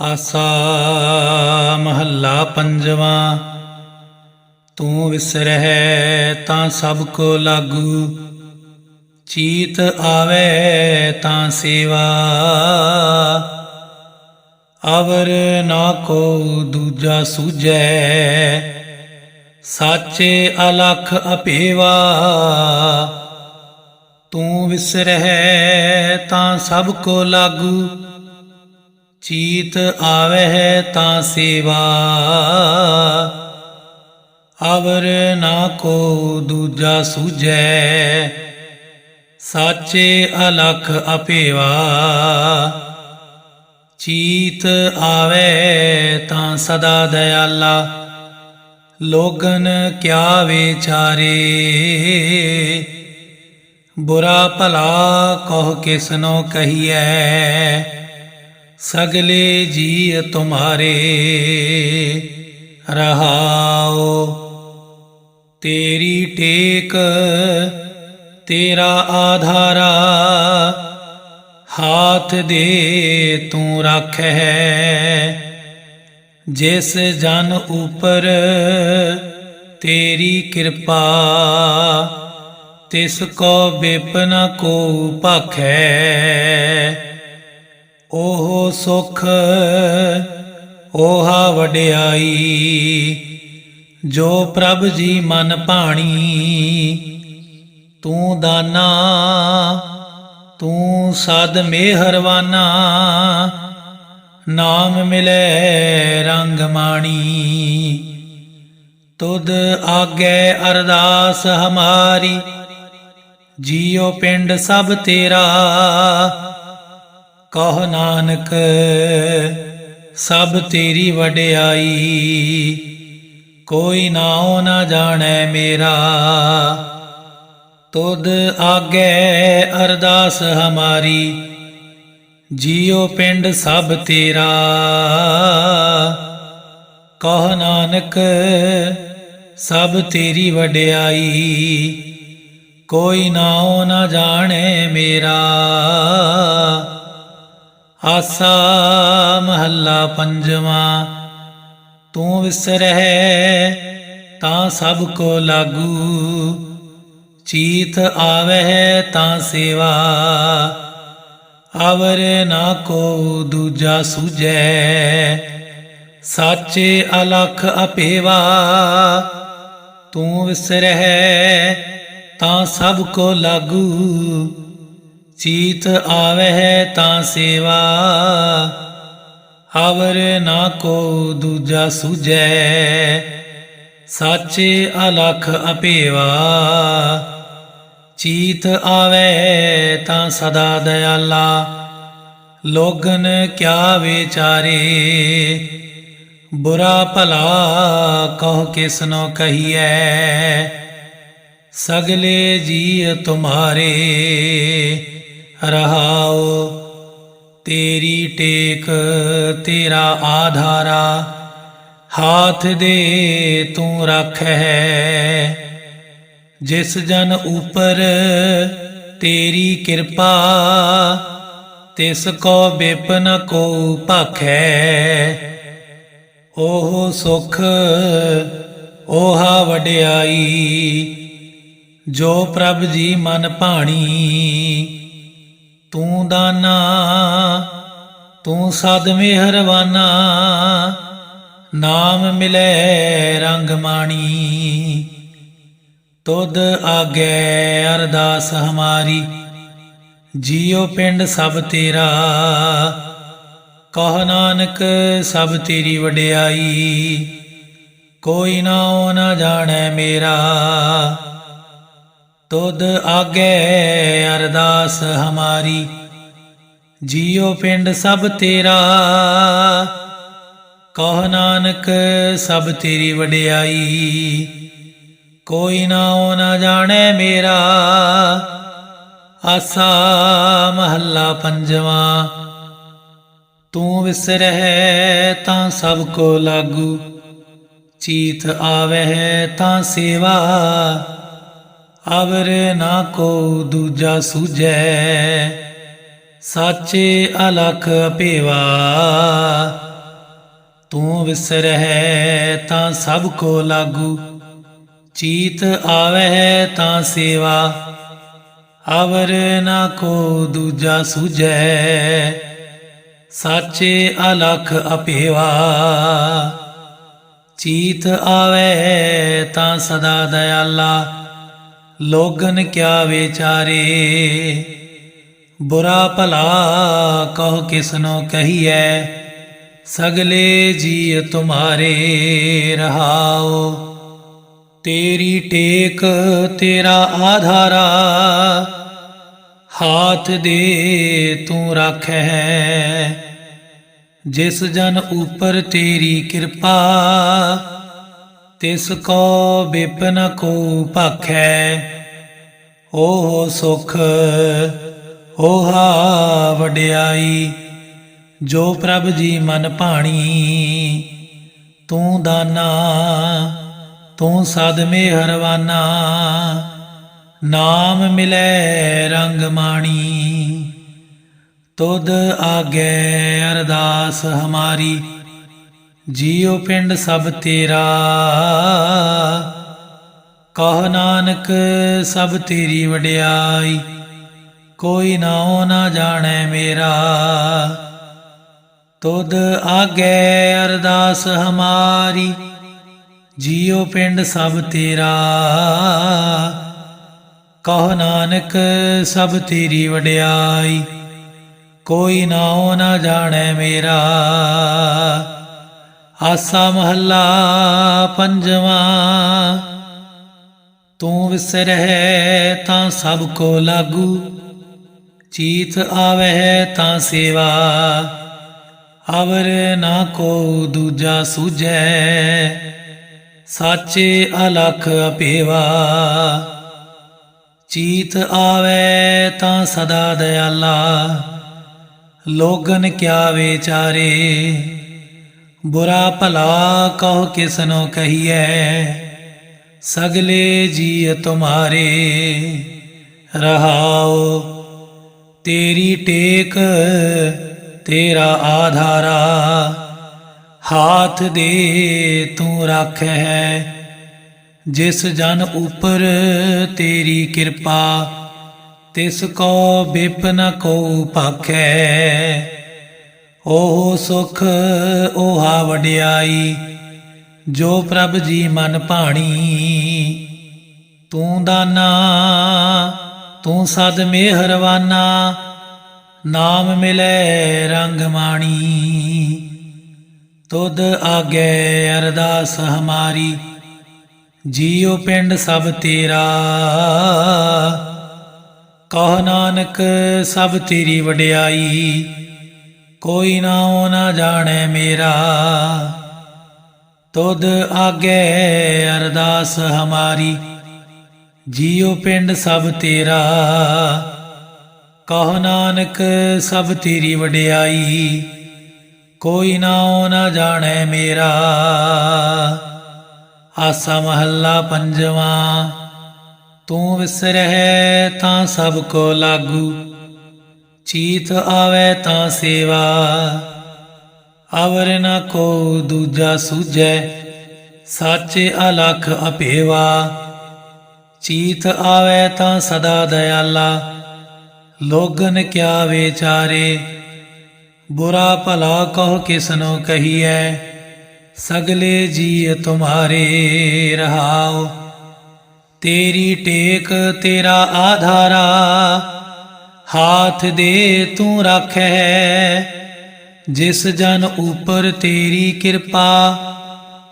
ਆਸਾ ਮਹੱਲਾ ਪੰਜਵਾਂ, ਤੂੰ ਵਿਸਰਹਿ ਤਾਂ ਸਭ ਕੋ ਲਾਗੂ, ਚੀਤ ਆਵੇ ਤਾਂ ਸੇਵਾ। ਅਵਰ ਨਾ ਕੋ ਦੂਜਾ ਸੂਝੈ, ਸਾਚੇ ਅਲਖ ਅਪੇਵਾ। ਤੂੰ ਵਿਸਰਹਿ ਤਾਂ ਸਭ ਕੋ ਲਾਗੂ ਚੀਤ ਆਵਹਿ ਤਾਂ ਸੇਵਾ। ਅਵਰ ਨਾ ਕੋ ਦੂਜਾ ਸੂਝੈ, ਸਾਚੇ ਅਲਖ ਅਪੇਵਾ। ਚੀਤ ਆਵੇ ਤਾਂ ਸਦਾ ਦਇਆਲਾ, ਲੋਗਨ ਕਿਆ ਵਿਚਾਰੇ। ਬੁਰਾ ਭਲਾ ਕਹ ਕਿਸਨੋ ਕਹੀਐ ਸਗਲੇ ਜੀ ਤੁਮਾਰੇ ਰਹਾਓ ਤੇਰੀ ਟੇਕ ਤੇਰਾ ਆਧਾਰਾ ਹਾਥ ਦੇ ਤੂੰ ਰੱਖੈ ਜਿਸ ਜਨ ਉਪਰ ਤੇਰੀ ਕਿਰਪਾ ਤਿਸ ਕੋ ਬਿਪਨ ਕੋ ਭਾਖੈ ਉਹ ਸੁਖ, ਓਹਾ ਵਡਿਆਈ, ਜੋ ਪ੍ਰਭ ਜੀ ਮਨ ਭਾਣੀ, ਤੂੰ ਦਾਨਾ, ਤੂੰ ਸਦ ਮਿਹਰਵਾਨਾ, ਨਾਮ ਮਿਲੇ ਰੰਗ ਮਾਣੀ। ਤੁਧ ਆਗੇ ਅਰਦਾਸ ਹਮਾਰੀ, ਜੀਉ ਪਿੰਡ ਸਭ ਤੇਰਾ ਕਹ ਨਾਨਕ, ਸਭ ਤੇਰੀ ਵਡਿਆਈ। ਕੋਈ ਨਾਉ ਨਾ ਜਾਣੈ ਮੇਰਾ। ਤੁਧ ਆਗੇ ਅਰਦਾਸ ਹਮਾਰੀ, ਜੀਉ ਪਿੰਡ ਸਭ ਤੇਰਾ। ਕਹ ਨਾਨਕ, ਸਭ ਤੇਰੀ ਵਡਿਆਈ, ਕੋਈ ਨਾਉ ਨਾ ਜਾਣੈ ਮੇਰਾ। ਆਸਾ ਮਹੱਲਾ ਪੰਜਵਾਂ, ਤੂੰ ਵਿਸਰਹਿ ਤਾਂ ਸਭ ਕੋ ਲਾਗੂ, ਚੀਤ ਆਵਹਿ ਤਾਂ ਸੇਵਾ, ਆਵਰ ਨਾ ਕੋ ਦੂਜਾ ਸੁਜੈ ਸਾਚੇ ਅਲਖ ਅਪੇਵਾ, ਤੂੰ ਵਿਸਰਹਿ ਤਾਂ ਸਭ ਕੋ ਲਾਗੂ ਚੀਤ ਆਵਹਿ ਤਾਂ ਸੇਵਾ, ਹਵਰ ਨਾ ਕੋ ਦੂਜਾ ਸੁਜੈ ਸਾਚੇ ਅਲਖ ਅਪੇਵਾ, ਚੀਤ ਆਵੇ ਤਾਂ ਸਦਾ ਦਇਆਲਾ। ਲੋਗਨ ਕਿਆ ਵਿਚਾਰੇ, ਬੁਰਾ ਭਲਾ ਕਹ ਕਿਸਨੋ ਕਹੀਐ। ਸਗਲੇ ਜੀ ਤੁਮਾਰੇ ਰਹਾਓ। ਤੇਰੀ ਟੇਕ, ਤੇਰਾ ਆਧਾਰਾ ਹਾਥ ਦੇ ਤੂੰ ਰੱਖ ਹੈ ਜਿਸ ਜਨ ਉਪਰ ਤੇਰੀ ਕਿਰਪਾ, ਤਿਸ ਕੋ ਬਿਪਨ ਕੋ ਭਾਖੈ ਉਹ ਸੁਖ ਓਹਾ ਵਡਿਆਈ, ਜੋ ਪ੍ਰਭ ਜੀ ਮਨ ਭਾਣੀ ਤੂੰ ਦਾਨਾ, ਤੂੰ ਸਦ ਮਿਹਰਵਾਨਾ ਨਾਮ ਮਿਲੇ ਰੰਗ ਮਾਣੀ। ਤੁਧ ਆਗੇ ਅਰਦਾਸ ਹਮਾਰੀ, ਜੀਉ ਪਿੰਡ ਸਭ ਤੇਰਾ। ਕਹ ਨਾਨਕ ਸਭ ਤੇਰੀ ਵਡਿਆਈ, ਕੋਈ ਨਾ ਉਹ ਨਾ ਜਾਣੈ ਮੇਰਾ। ਤੁਧ ਆਗੇ ਅਰਦਾਸ ਹਮਾਰੀ। ਜੀਉ ਪਿੰਡ ਸਭ ਤੇਰਾ। ਕਹ ਨਾਨਕ ਸਭ ਤੇਰੀ ਵਡਿਆਈ। ਕੋਈ ਨਾ ਨਾਉ ਨਾ ਜਾਣੈ ਮੇਰਾ। ਆਸਾ ਮਹੱਲਾ ਪੰਜਵਾ। ਤੂੰ ਵਿਸਰਹਿ ਤਾਂ ਸਭ ਕੋ ਲਾਗੂ। ਚੀਤ ਆਵਹਿ ਤਾਂ ਸੇਵਾ। ਅਵਰ ਨਾ ਕੋ ਦੂਜਾ ਸੂਝੈ। ਸਾਚੇ ਅਲਖ ਭੇਵਾ, ਤੂੰ ਵਿਸਰਹਿ ਤਾਂ ਸਭ ਕੋ ਲਾਗੂ। ਚੀਤ ਆਵਹਿ ਤਾਂ ਸੇਵਾ ਅਵਰ ਨਾ ਕੋ ਦੂਜਾ ਸੁਝੈ। ਸਾਚੇ ਅਲਖ ਅਪੇਵਾ ਚੀਤ ਆਵੇ ਤਾਂ ਸਦਾ ਦਇਆਲਾ। ਲੋਗਨ ਕਿਆ ਵਿਚਾਰੇ? ਬੁਰਾ ਭਲਾ ਕਹੋ ਕਿਸਨੋ ਕਹੀਐ? ਸਗਲੇ ਜੀ ਤੁਮਾਰੇ ਰਹਾਓ ਤੇਰੀ ਟੇਕ ਤੇਰਾ ਆਧਾਰਾ, ਹਾਥ ਦੇ ਤੂੰ ਰੱਖੈ ਜਿਸ ਜਨ ਉਪਰ ਤੇਰੀ ਕਿਰਪਾ ਤਿਸ ਕੋ ਬਿਪਨ ਕੋ ਭਾਖੈ ਓ ਸੁਖ, ਓਹਾ ਵਡਿਆਈ, ਜੋ ਪ੍ਰਭ ਜੀ ਮਨ ਭਾਣੀ, ਤੂੰ ਦਾਨਾ, ਤੂੰ ਸਦਮੇ ਹਰਵਾਨਾ ਨਾਮ ਮਿਲੇ ਰੰਗ ਮਾਣੀ। ਤੁਧ ਆਗੇ ਅਰਦਾਸ ਹਮਾਰੀ। ਜੀਉ ਪਿੰਡ ਸਭ ਤੇਰਾ। ਕਹ ਨਾਨਕ ਸਭ ਤੇਰੀ ਵਡਿਆਈ, ਕੋਈ ਨਾਉ ਨਾ ਜਾਣੈ ਮੇਰਾ। ਤੁਧ ਆਗੇ ਅਰਦਾਸ ਹਮਾਰੀ, ਜੀਉ ਪਿੰਡ ਸਭ ਤੇਰਾ। ਕਹ ਨਾਨਕ ਸਭ ਤੇਰੀ ਵਡਿਆਈ, ਕੋਈ ਨਾਉ ਨਾ ਜਾਣੈ ਮੇਰਾ। ਆਸਾ ਮਹੱਲਾ ਪੰਜਵਾਂ, ਤੂੰ ਵਿਸਰਹਿ ਤਾਂ ਸਭ ਕੋ ਲਾਗੂ, ਚੀਤ ਆਵਹਿ ਤਾਂ ਸੇਵਾ, ਅਵਰ ਨਾ ਕੋ ਦੂਜਾ ਸੂਝੈ, ਸਾਚੇ ਅਲਖ ਅਪੇਵਾ, ਚੀਤ ਆਵੇ ਤਾਂ ਸਦਾ ਦਇਆਲਾ, ਲੋਗਨ ਕਿਆ ਵਿਚਾਰੇ ਬੁਰਾ ਭਲਾ ਕਹੋ ਕਿਸਨੋ ਕਹੀਐ, ਸਗਲੇ ਜੀ ਤੁਮਾਰੇ। ਰਹਾਓ ਤੇਰੀ ਟੇਕ, ਤੇਰਾ ਆਧਾਰਾ, ਹਾਥ ਦੇ ਤੂੰ ਰੱਖ ਹੈ ਜਿਸ ਜਨ ਉਪਰ ਤੇਰੀ ਕਿਰਪਾ, ਤਿਸ ਕੋ ਬਿਪਨ ਕੋ ਭਾਖੈ ਉਹ ਸੁਖ, ਓਹਾ ਵਡਿਆਈ, ਜੋ ਪ੍ਰਭ ਜੀ ਮਨ ਭਾਣੀ, ਤੂੰ ਦਾਨਾ, ਤੂੰ ਸਦ ਮਿਹਰਵਾਨਾ, ਨਾਮ ਮਿਲੇ ਰੰਗ ਮਾਣੀ। ਤੁਧ ਆਗੇ ਅਰਦਾਸ ਹਮਾਰੀ, ਜੀਉ ਪਿੰਡ ਸਭ ਤੇਰਾ। ਕਹ ਨਾਨਕ ਸਭ ਤੇਰੀ ਵਡਿਆਈ ਕੋਈ ਨਾਉ ਨਾ ਜਾਣੈ ਮੇਰਾ। ਤੁਧ ਆਗੇ ਅਰਦਾਸ ਹਮਾਰੀ, ਜੀਉ ਪਿੰਡ ਸਭ ਤੇਰਾ। ਕਹ ਨਾਨਕ ਸਭ ਤੇਰੀ ਵਡਿਆਈ, ਕੋਈ ਨਾ ਉਹ ਨਾ ਜਾਣੈ ਮੇਰਾ। ਆਸਾ ਮਹੱਲਾ ਪੰਜਵਾ, ਤੂੰ ਵਿਸਰਹਿ ਤਾਂ ਸਭ ਕੋ ਲਾਗੂ। ਚੀਤ ਆਵੇ ਤਾਂ ਸੇਵਾ, ਅਵਰ ਨਾ ਕੋ ਦੂਜਾ ਸੂਝੈ, ਸਾਚੇ ਅਲਖ ਅਪੇਵਾ ਚੀਤ ਆਵੇ ਤਾਂ ਸਦਾ ਦਇਆਲਾ, ਲੋਗਨ ਕਿਆ ਵਿਚਾਰੇ। ਬੁਰਾ ਭਲਾ ਕਹ ਕਿਸਨੋ ਕਹੀਐ, ਸਗਲੇ ਜੀ ਤੁਮਾਰੇ ਰਹਾਓ ਤੇਰੀ ਟੇਕ ਤੇਰਾ ਆਧਾਰਾ ਹਾਥ ਦੇ ਤੂੰ ਰੱਖੈ। ਜਿਸ ਜਨ ਉਪਰ ਤੇਰੀ ਕਿਰਪਾ,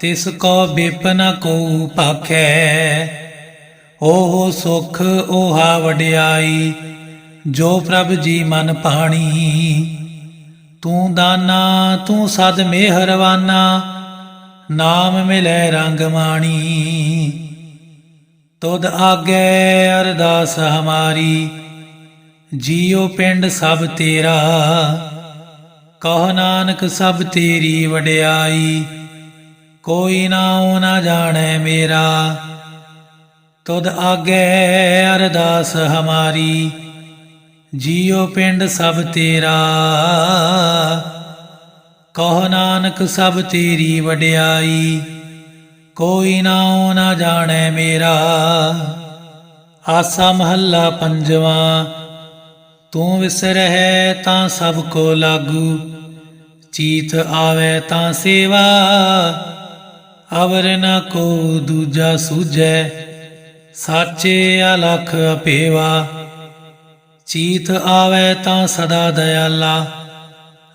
ਤਿਸ ਕੋ ਬਿਪਨ ਕੋ ਭਾਖੈ ਓਹ ਸੁਖ ਓਹਾ ਵਡਿਆਈ, ਜੋ ਪ੍ਰਭ ਜੀ ਮਨ ਪਾਣੀ। ਤੂੰ ਦਾਨਾ, ਤੂੰ ਸਦ ਮਿਹਰਵਾਨਾ, ਨਾਮ ਮਿਲੇ ਰੰਗ ਮਾਣੀ। ਤੁਧ ਆਗੇ ਅਰਦਾਸ ਹਮਾਰੀ ਜੀਉ ਪਿੰਡ ਸਭ ਤੇਰਾ, ਕਹ ਨਾਨਕ ਸਭ ਤੇਰੀ ਵਡਿਆਈ, ਕੋਈ ਨਾਉ ਨਾ ਜਾਣੈ ਮੇਰਾ। ਤੁਧ ਆਗੇ ਅਰਦਾਸ ਹਮਾਰੀ, ਜੀਉ ਪਿੰਡ ਸਭ ਤੇਰਾ, ਕਹੋ ਨਾਨਕ ਸਭ ਤੇਰੀ ਵਡਿਆਈ, ਕੋਈ ਨਾਉ ਨਾ ਜਾਣੈ ਮੇਰਾ। ਆਸਾ ਮਹੱਲਾ ਪੰਜਵਾਂ ਤੂੰ ਵਿਸਰਹਿ ਤਾਂ ਸਭ ਕੋ ਲਾਗੂ, ਚੀਤ ਆਵੇ ਤਾਂ ਸੇਵਾ, ਅਵਰ ਨ ਕੋ ਦੂਜਾ ਸੂਝੈ, ਸਾਚੇ ਅਲਖ ਅਪੇਵਾ। ਚੀਤ ਆਵੇ ਤਾਂ ਸਦਾ ਦਇਆਲਾ,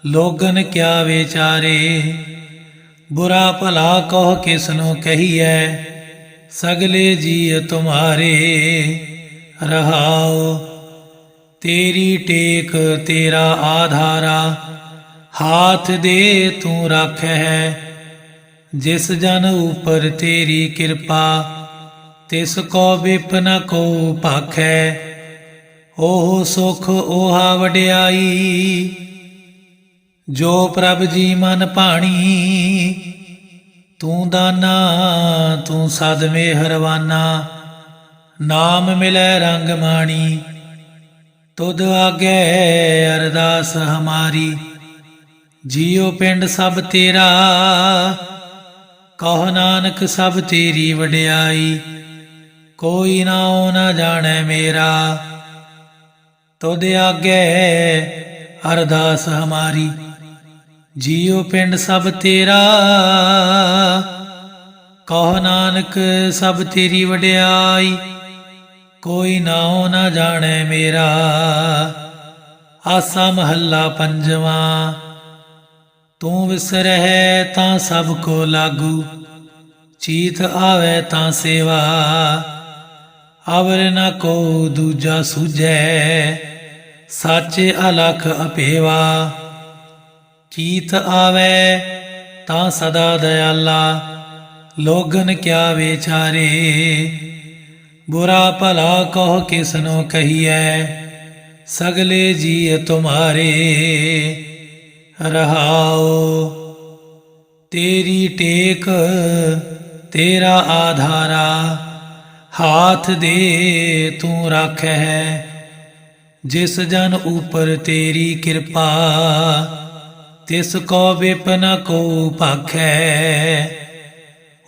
ਲੋਗਨ ਕਿਆ ਵਿਚਾਰੇ? ਬੁਰਾ ਭਲਾ ਕਹ ਕਿਸਨੂੰ ਕਹੀਐ, ਸਗਲੇ ਜੀ ਤੁਮਾਰੇ ਰਹਾਓ ਤੇਰੀ ਟੇਕ ਤੇਰਾ ਆਧਾਰਾ, ਹਾਥ ਦੇ ਤੂੰ ਰੱਖ ਹੈ ਜਿਸ ਜਨ ਉਪਰ ਤੇਰੀ ਕਿਰਪਾ, ਤਿਸ ਕੋ ਵਿਪਨ ਕੋ ਭਾਖੈ ਉਹ ਸੁਖ 오ਹਾ ਵਡਿਆਈ, ਜੋ ਪ੍ਰਭ ਜੀ ਮਨ ਭਾਣੀ। ਤੂੰ ਦਾਨਾ, ਤੂੰ ਸਦ ਮਿਹਰਵਾਨਾ ਨਾਮ ਮਿਲੈ ਰੰਗ ਮਾਣੀ। ਤੁਧ ਆਗੇ ਅਰਦਾਸ ਹਮਾਰੀ। ਜੀਉ ਪਿੰਡ ਸਭ ਤੇਰਾ, ਕਹੋ ਨਾਨਕ ਸਭ ਤੇਰੀ ਵਡਿਆਈ। ਕੋਈ ਨਾਉ ਨਾ ਜਾਣੈ ਮੇਰਾ, ਤੁਧ ਆਗੇ ਅਰਦਾਸ ਹਮਾਰੀ। ਜੀਉ ਪਿੰਡ ਸਭ ਤੇਰਾ, ਕਹੋ ਨਾਨਕ ਸਭ ਤੇਰੀ ਵਡਿਆਈ। ਕੋਈ ਨਾਉ ਨਾ ਜਾਣੈ ਮੇਰਾ। ਆਸਾ ਮਹੱਲਾ ਪੰਜਵਾਂ। ਤੂੰ ਵਿਸਰਹਿ ਤਾਂ ਸਭ ਕੋ ਲਾਗੂ। ਚੀਤ ਆਵੇ ਤਾਂ ਸੇਵਾ। ਅਵਰ ਨ ਕੋ ਦੂਜਾ ਸੂਝੈ। ਸਾਚੇ ਅਲਖ ਅਪੇਵਾ। ਚੀਤ ਆਵੇ ਤਾਂ ਸਦਾ ਦਇਆਲਾ। ਲੋਗਨ ਕਿਆ ਵਿਚਾਰੇ। ਬੁਰਾ ਭਲਾ ਕਹ ਕਿਸਨੂੰ ਕਹੀਐ, ਸਗਲੇ ਜੀ ਤੁਮਾਰੇ ਰਹਾਉ। ਤੇਰੀ ਟੇਕ ਤੇਰਾ ਆਧਾਰਾ ਹਾਥ ਦੇ ਤੂੰ ਰੱਖੈ ਜਿਸ ਜਨ ਉਪਰ ਤੇਰੀ ਕਿਰਪਾ, ਤਿਸ ਕੋ ਵਿਪਨ ਕੋ ਭਾਖੈ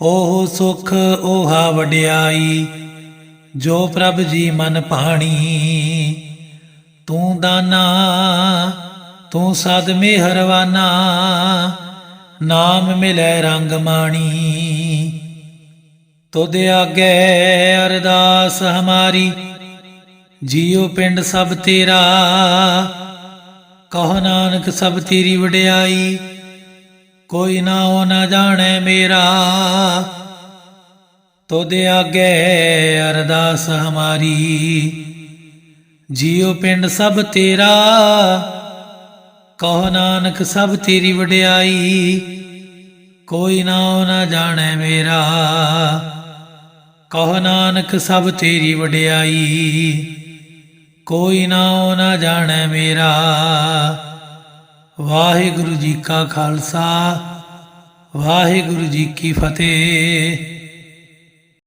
ਉਹ ਸੁਖ 오ਹਾ ਵਡਿਆਈ ਜੋ ਪ੍ਰਭ ਜੀ ਮਨ ਪਾਣੀ ਤੂੰ ਦਾਨਾ, ਤੂੰ ਸਦ ਮਿਹਰਵਾਨਾ ਨਾਮ ਮਿਲੇ ਰੰਗ ਮਾਣੀ। ਤੁਧ ਆਗੇ ਅਰਦਾਸ ਹਮਾਰੀ, ਜੀਉ ਪਿੰਡ ਸਭ ਤੇਰਾ। ਕਹੋ ਨਾਨਕ ਸਭ ਤੇਰੀ ਵਡਿਆਈ, ਕੋਈ ਨਾ ਹੋ ਨਾ ਜਾਣੈ ਮੇਰਾ। ਤੁਧ ਆਗੇ ਅਰਦਾਸ ਹਮਾਰੀ। ਜੀਉ ਪਿੰਡ ਸਭ ਤੇਰਾ, ਕਹੋ ਨਾਨਕ ਸਭ ਤੇਰੀ ਵਡਿਆਈ। ਕੋਈ ਨਾ ਨਾ ਜਾਣੈ ਮੇਰਾ, ਕਹੋ ਨਾਨਕ ਸਭ ਤੇਰੀ ਵਡਿਆਈ। ਕੋਈ ਨਾ ਹੋ ਨਾ ਜਾਣੈ ਮੇਰਾ, ਵਾਹਿਗੁਰੂ ਜੀ ਕਾ ਖਾਲਸਾ, ਵਾਹਿਗੁਰੂ ਜੀ ਕੀ ਫਤਿਹ।